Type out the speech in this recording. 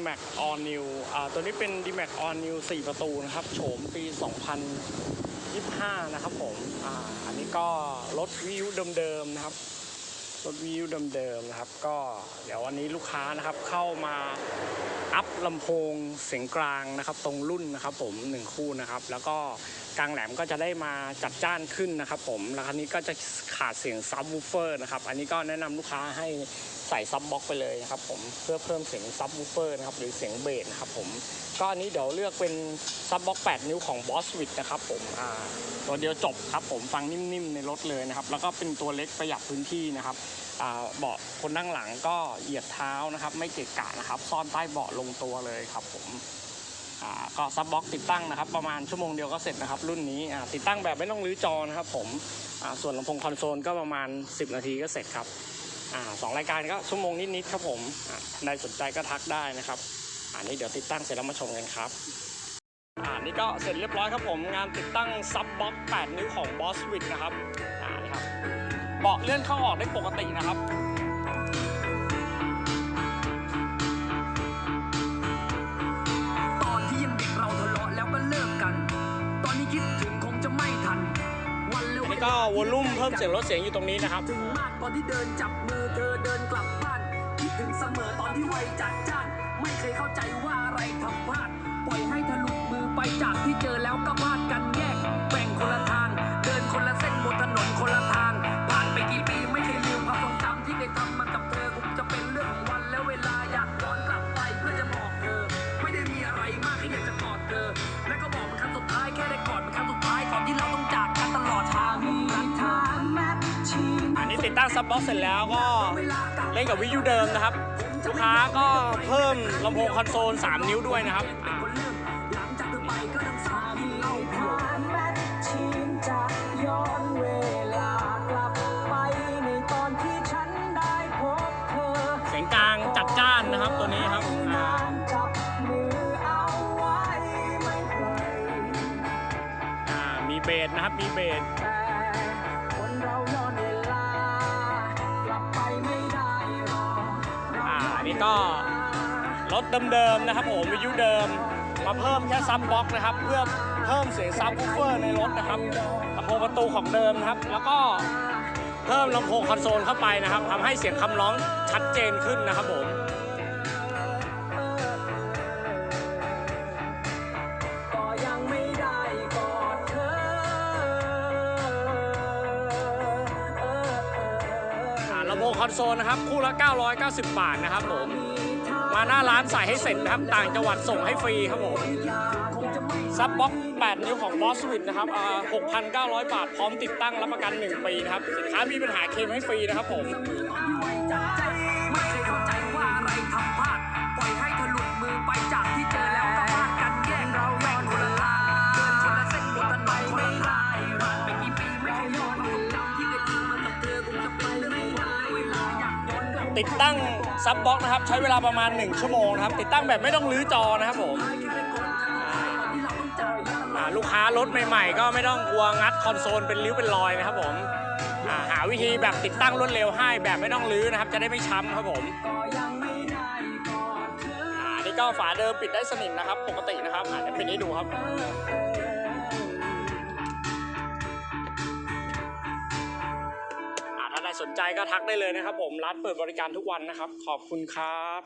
D-Max All New อ่าตัวนี้เป็น D-Max All New 4 ประตูนะครับโฉมปี 2025 นะครับผมอ่าอันนี้ก็รถวิวเดิมๆนะครับรถวิวเดิมๆนะครับ ก็เดี๋ยววันนี้ลูกค้านะครับเข้ามาอัพ ลำโพงเสียงกลางนะครับ ตรงรุ่นนะครับ ผมหนึ่งคู่นะครับ แล้วก็กลางแหลมก็จะได้มาจัดจ้านขึ้นนะครับ ผมแล้วคันนี้ก็จะขาดเสียงซับวูเฟอร์นะครับ อันนี้ก็แนะนำลูกค้าให้ใส่ซับบ็อกไปเลยนะครับผมเพื่อเพิ่มเสียงซับวูเฟอร์นะครับหรือเสียงเบสนะครับผมก็อันนี้เดี๋ยวเลือกเป็นซับบ็อก8นิ้วของ Boss w i t นะครับผมอ่าตัวเดียวจบครับผมฟังนิ่มๆในรถเลยนะครับ แล้วก็เป็นตัวเล็กประหยัดพื้นที่นะครับเบาะคนนั่งหลังก็เหยียดเท้านะครับ ไม่เกะกะนะครับ ซ่อนใต้เบาะลงตัวเลยครับผมก็ซับบ็อกติดตั้งนะครับ ประมาณชั่วโมงเดียวก็เสร็จนะครับ รุ่นนี้ติดตั้งแบบไม่ต้องรื้อจอนะครับ ผมส่วนลำโพงคอนโซลก็ประมาณ 10 นาทีก็เสร็จครับสองรายการก็ชั่วโมงนิดๆครับผมใครสนใจก็ทักได้นะครับอันนี้เดี๋ยวติดตั้งเสร็จแล้วมาชมกันครับอ่านี่ก็เสร็จเรียบร้อยครับผมงานติดตั้งซับบ็อก 8 นิ้วของ Boss w i t นะครับอ่านี่ครับเบาะเลื่อนเข้าออกได้ปกตินะครับ ก็วอลลุ่มเพิ่มเสียงลดเสียงอยู่ตรงนี้นะครับ ถึงมากตอนที่เดินจับมือเธอเดินกลับบ้านคิดถึงเสมอตอนที่วัยจัดจ้านไม่เคยเข้าใจว่าอะไรทำพลาด ปล่อยให้ทะลุมือไปจากที่เจอแล้วก็พลาดกันแย่ ติดตั้งซับบ็อกเสร็จแล้วก็เล่นกับวิทยุเดิมนะครับ ลูกค้าก็เพิ่มลำโพงคอนโซล 3 นิ้วด้วยนะครับเธอไปก็ทั้งสองที่เล่าพร้อมแมทชินะย้อนเวลากลับไปในตอนที่ฉันได้พบเธอเสียงกลางจัดจ้านนะครับตัวนี้ครับมีเบสนะครับมีเบส ก็รถเดิมๆนะครับผมวิทยุเดิม มาเพิ่มแค่ซับบ็อกนะครับ เพื่อเพิ่มเสียงซับคูเฟอร์ในรถนะครับลำโพงประตูของเดิมนะครับ แล้วก็เพิ่มลำโพงคอนโซลเข้าไปนะครับทำให้เสียงคำร้องชัดเจนขึ้นนะครับผม คอนโซลนะครับ คู่ละ 990 บาทนะครับผม มาหน้าร้านใส่ให้เสร็จนะครับ ต่างจังหวัดส่งให้ฟรีครับผม ซับบ็อก8นิ้วของ Boss w i t นะครับอ่า6,900 บาท พร้อมติดตั้งรับประกัน 1 ปีนะครับ สินค้ามีปัญหาเคลมให้ฟรีนะครับผม ติดตั้งซับบ็อกนะครับ ใช้เวลาประมาณ 1 ชั่วโมงนะครับ ติดตั้งแบบไม่ต้องรื้อจอนะครับผมลูกค้ารถใหม่ๆ ก็ไม่ต้องกลัวงัดคอนโซลเป็นริ้วเป็นรอยนะครับผมาหาวิธีแบบติดตั้งรวดเร็วให้แบบไม่ต้องรื้อนะครับ จะได้ไม่ช้ำครับผมนี่ก็ฝาเดิมปิดได้สนิทนะครับ ปกตินะครับอาจจะปิดให้ดูครับ ครสนใจก็ทักได้เลยนะครับผมร้านเปิดบริการทุกวันนะครับ ขอบคุณครับ